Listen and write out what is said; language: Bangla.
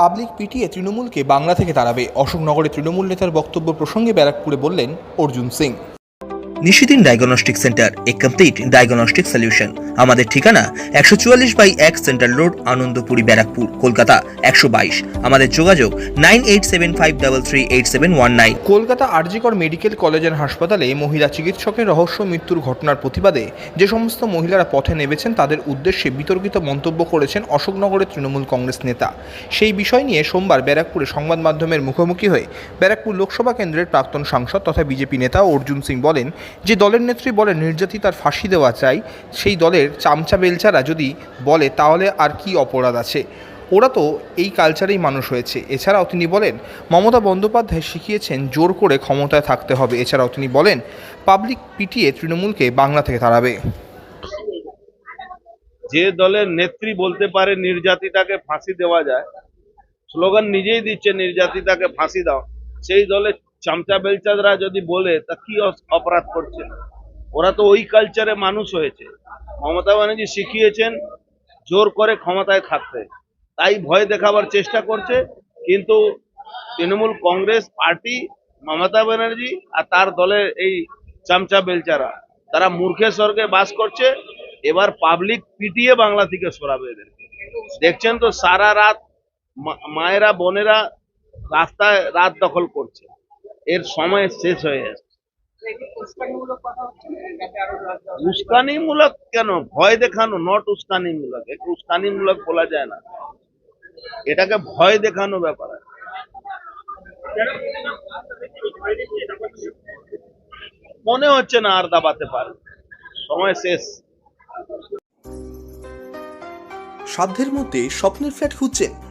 পাবলিক পিটিয়ে তৃণমূলকে বাংলা থেকে তাড়াবে। অশোকনগরে তৃণমূল নেতার বক্তব্য প্রসঙ্গে ব্যারাকপুরে বললেন অর্জুন সিং। নিশিদিন ডায়াগনস্টিক সেন্টার এ কমপ্লিট ডায়াগনস্টিক সলিউশন আমাদের ঠিকানা একশো চুয়াল্লিশ বাই এক সেন্ট্রাল রোড আনন্দপুরি, ব্যারাকপুর, কলকাতা একশো বাইশ। আমাদের যোগাযোগ nine eight seven five double three eight seven one nine. Kolkata RG Kar medical college and হাসপাতালে মহিলা চিকিৎসকের রহস্য মৃত্যুর ঘটনার প্রতিবাদে যে সমস্ত মহিলারা পথে নেমেছেন তাদের উদ্দেশ্যে বিতর্কিত মন্তব্য করেছেন অশোকনগরের তৃণমূল কংগ্রেস নেতা। সেই বিষয় নিয়ে সোমবার ব্যারাকপুরে সংবাদ মাধ্যমের মুখোমুখি হয়ে ব্যারাকপুর লোকসভা কেন্দ্রের প্রাক্তন সাংসদ তথা বিজেপি নেতা অর্জুন সিং বলেন যে দলের নেত্রী বলে নির্যাতিতার ফাঁসি দেওয়া চাই, সেই দলের চামচা বেলচারা যদি বলে তাহলে আর কি অপরাধ আছে? ওরা তো এই কালচারেই মানুষ হয়েছে। এছাড়াও তিনি বলেন, মমতা বন্দ্যোপাধ্যায় শিখিয়েছেন জোর করে ক্ষমতায় থাকতে হবে। এছাড়াও তিনি বলেন পাবলিক পিটিয়ে তৃণমূলকে বাংলা থেকে তাড়াবে। যে দলের নেত্রী বলতে পারে নির্যাতিতাকে ফাঁসি দেওয়া যায়, স্লোগান নিজেই দিচ্ছে নির্যাতিতাকে ফাঁসি দাও, সেই দলের চামচা বেলচাদরা যদি বলে, তা কি অপরাধ করছে ওরা তো ওই কালচারে মানুষ হয়েছে। মমতা ব্যানার্জি শিখিয়েছেন, জোর করে ক্ষমতায় থাকতে। তাই ভয় দেখাবার চেষ্টা করছে, কিন্তু তৃণমূল কংগ্রেস পার্টি, মমতা ব্যানার্জি আর তার দলের এই চামচা বেলচারা, তারা মূর্খের স্বর্গে বাস করছে, এবার পাবলিক পিটিয়ে বাংলা থেকে সরাবে এদেরকে। দেখছেন তো সারা রাত মায়েরা, বোনেরা রাস্তায় রাত দখল করছে। এর সময় শেষ হয়ে যাচ্ছে উস্কানিমূলক কেন? ভয় দেখানো নট উস্কানিমূলক। একে উস্কানিমূলক বলা যায় না। এটাকে ভয় দেখানো ব্যাপার মনে হচ্ছে না আর দাবাতে পারে। সময় শেষ। সাধ্যের মধ্যে স্বপ্নের ফ্ল্যাট খুঁজছেন